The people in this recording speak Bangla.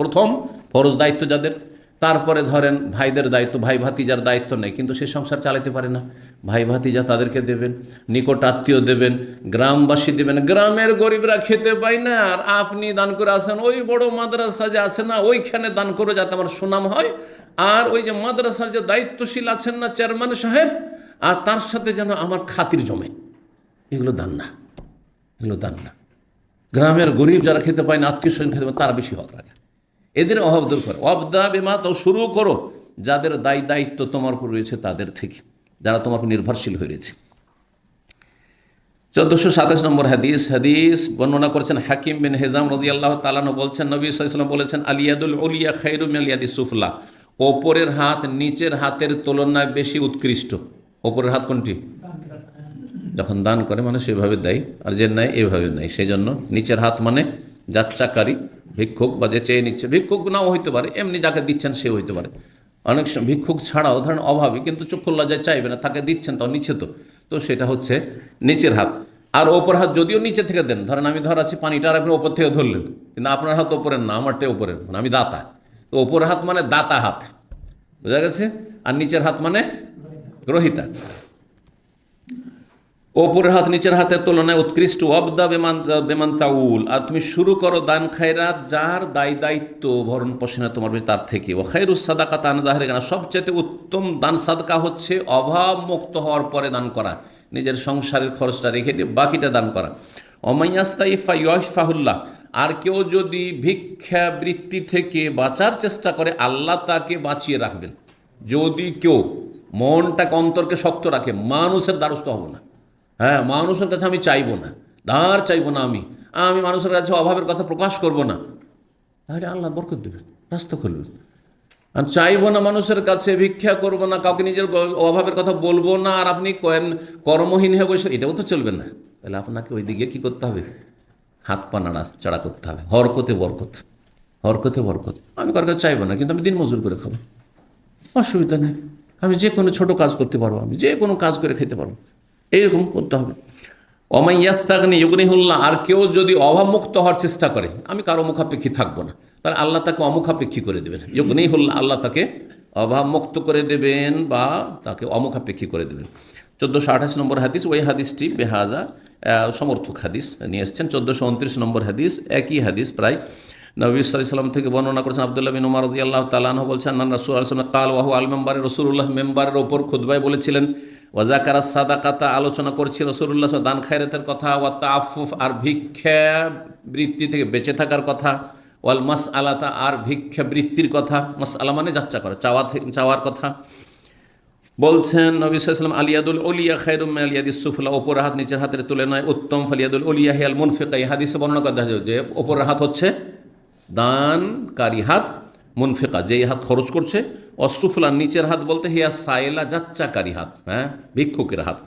প্রথম, ফরজ দায়িত্ব যাদের। তারপরে ধরেন ভাইদের দায়িত্ব, ভাই ভাতিজার দায়িত্ব নেই, কিন্তু সে সংসার চালাতে পারে না। ভাই ভাতিজা তাদেরকে দেবেন, নিকট আত্মীয় দেবেন, গ্রামবাসী দেবেন। গ্রামের গরিবরা খেতে পায় না, আর আপনি দান করে আসেন, ওই বড় মাদ্রাসা যে আছে না, ওইখানে দান করে যাতে আমার সুনাম হয়। আর ওই যে মাদ্রাসার যে দায়িত্বশীল আছেন না চেয়ারম্যান সাহেব, আর তার সাথে যেন আমার খাতির জমে। এগুলো দান না, এগুলো দান না। গ্রামের গরিব যারা খেতে পায় না, আত্মীয় স্বজন খেতে পায় তারা বেশি হক রাখে। এদের অভাব দূর করো। অবদা বিমা তো শুরু করো। যাদের দায়ী দায়িত্ব তোমার উপর রয়েছে, তাদের থেকে। যারা তোমার নির্ভরশীল হয়ে রয়েছে। চোদ্দোশো সাতাশ নম্বর হাদিস হাদিস বর্ণনা করেছেন হাকিম বিন হেজাম রাজি আল্লাহ তালানো বলছেন, নবী সাল্লাম বলেছেন আলিয়াদুল উলিয়া খৈরুম আলিয়াদি সুফলা। ওপরের হাত নিচের হাতের তুলনায় বেশি উৎকৃষ্ট। ওপরের হাত কোনটি? যখন দান করে মানুষ এভাবে দেয়, আর যে নেয় এভাবে নেয়। সেই জন্য নিচের হাত মানে যাচ্চাকারী ভিক্ষুক বা যে চেয়ে নিচ্ছে, ভিক্ষুক নাও হইতে পারে, এমনি যাকে দিচ্ছেন সে হইতে পারে। অনেক সময় ভিক্ষুক ছাড়াও ধরেন অভাবী, কিন্তু চক্ষু লজ্জায় চাইবে না, তাকে দিচ্ছেন, তাও নিচে তো। তো সেটা হচ্ছে নিচের হাত। আর ওপর হাত যদিও নিচে থেকে দেন, ধরেন আমি ধরাচ্ছি পানিটা আর আপনি ওপর থেকে ধরলেন, কিন্তু আপনার হাত ওপরের না, আমারটা ওপরের মানে আমি দাতা। তো ওপরের হাত মানে দাতা হাত, বোঝা গেছে? আর নিচের হাত মানে গ্রহিতা। ওপরের হাত, নিচের হাতের তুলনায় উৎকৃষ্ট। অবদা বেমান বেমান তাউল। আর তুমি শুরু করো দান খায়রাত, যার দায় দায়িত্ব ভরণ পোষণে তোমার বেশি, তার থেকে। ও খাইরুস সাদাকা তান জাহারে কেনা সবচেয়ে উত্তম দান সাদকা হচ্ছে অভাব মুক্ত হওয়ার পরে দান করা। নিজের সংসারের খরচটা রেখে দিয়ে বাকিটা দান করা। অমাইয়াস্তাইফা ইয়ফাহুল্লাহ আর কেউ যদি ভিক্ষা বৃত্তি থেকে বাঁচার চেষ্টা করে, আল্লাহ তাকে বাঁচিয়ে রাখবেন। যদি কেউ মনটাকে, অন্তরকে শক্ত রাখে, মানুষের দ্বারস্থ হব না। হ্যাঁ মানুষের কাছে আমি চাইব না। ধার চাইব না আমি। আমি মানুষের কাছে অভাবের কথা প্রকাশ করব না। তাহলে আল্লাহ বরকত দেবেন, রাস্তা খুলবেন। আর চাইব না মানুষের কাছে ভিক্ষা করব না, কাউকে নিজের অভাবের কথা বলব না, আর আপনি কর্মহীন হয়ে বসে, এটাও তো চলবে না। তাহলে আপনাকে ওই দিকে কী করতে হবে? হাত পা নাড়া চাড়া করতে হবে। হরকতে বরকত। হরকতে বরকত। আমি কার কাছে চাইব না, কিন্তু আমি দিন মজুর করে খাব। অসুবিধা নেই। আমি যে কোনো ছোট কাজ করতে পারব, আমি যে কোনো কাজ করে খেতে পারব। এইরকম করতে হবে। অমাইয়াস্তাগনি ইউগনিহুল্লাহ, আর কেউ যদি অভাবমুক্ত হওয়ার চেষ্টা করে, আমি কারও মুখাপেক্ষী থাকব না। তাহলে আল্লাহ তাকে অমুখাপেক্ষী করে দেবেন। ইউগনিহুল্লাহ, আল্লাহ তাকে অভাবমুক্ত করে দেবেন বা তাকে অমুখাপেক্ষী করে দেবেন। চোদ্দোশো আঠাশ নম্বর হাদিস, ওই হাদিসটি বেহাজা সমর্থক হাদিস নিয়ে এসছেন। চোদ্দোশো উনত্রিশ নম্বর হাদিস, একই হাদিস প্রায়। নবী সাল্লাম থেকে বর্ণনা করেছেন, আবদুল্লাহ বিন উমার রাজি আল্লাহ তালাহ বলছেন নান রাসুল আলসালাম কাল ওয়াহু আল মেম্বারে রসুল্লাহ মেম্বারের ওপর খুদবাই বলেছিলেন ওয়াজাকারা সাদাকাতা আলোচনা করছি রসুল্লাহ দান খায়রাতের কথা, ওয়া তাফুফ আর ভিক্ষা বৃত্তি থেকে বেঁচে থাকার কথা, ওয়াল মাস আলাতা আর ভিক্ষা বৃত্তির কথা মাস আলা মানে যাচ্চা করা, চাওয়া চাওয়ার কথা। বলছেন নবী সাল্লাম আলিয়াদুল ওলিয়া খায়রুম আলিয়াদি সুফলা ওপর হাত নিচের হাতের তুলে নয় উত্তম ফালিয়াদুল ওলিয়া হিয়াল মুনফিকা, এই হাদিসে বর্ণনা করা যে ওপরের হাত হচ্ছে দানকারী হাত মুনফিকা, যেই হাত খরচ করছে অসুফলা নিচের হাত বলতে, হিয়া সায়লা যাচ্চাকারী হাত হ্যাঁ ভিক্ষুকের হাত।